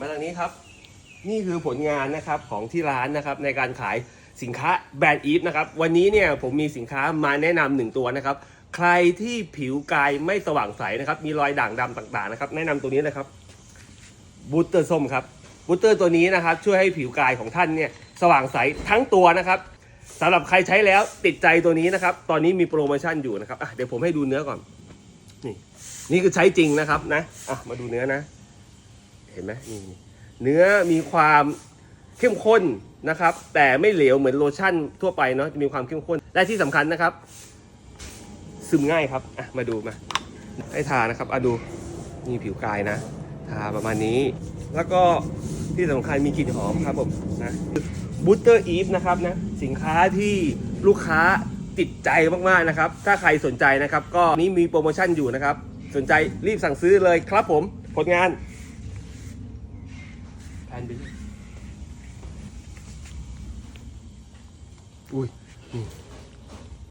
มางนี้ครับ นี่คือผลงานนะครับของที่ร้านนะครับในการขายสินค้าแบรนด์อีฟนะครับวันนี้เนี่ยผมมีสินค้ามาแนะนำหนึ่งตัวนะครับ ใครที่ผิวกายไม่สว่างใสนะครับ มีรอยด่างดำต่างๆนะครับ แนะนำตัวนี้นะครับบูตเตอร์ส้มครับบูตเตอร์ตัวนี้นะครับ ช่วยให้ผิวกายของท่านเนี่ยสว่างใสทั้งตัวนะครับสำหรับใครใช้แล้วติดใจตัวนี้นะครับ ตอนนี้มีโปรโมชั่นอยู่นะครับเดี๋ยวผมให้ดูเนื้อก่อน นี่ นี่คือใช้จริงนะครับนะอะมาดูเนื้อนะ เห็นไหมนี่เนื้อมีความเข้มข้นนะครับ แต่ไม่เหลวเหมือนโลชั่นทั่วไปเนาะจะมีความเข้มข้นและที่สำคัญนะครับ ซึมง่ายครับอะมาดูมา ให้ทานะครับอะดูนี่ผิวกายนะ ทาประมาณนี้ แล้วก็ที่สำคัญมีกลิ่นหอมครับผมนะบูตเตอร์อีฟนะครับนะสินค้าที่ลูกค้าติดใจมากๆนะครับ ถ้าใครสนใจนะครับ ก็นี้มีโปรโมชั่นอยู่นะครับ สนใจรีบสั่งซื้อเลยครับผมผลงาน แพนไปดิอุ้ยนี่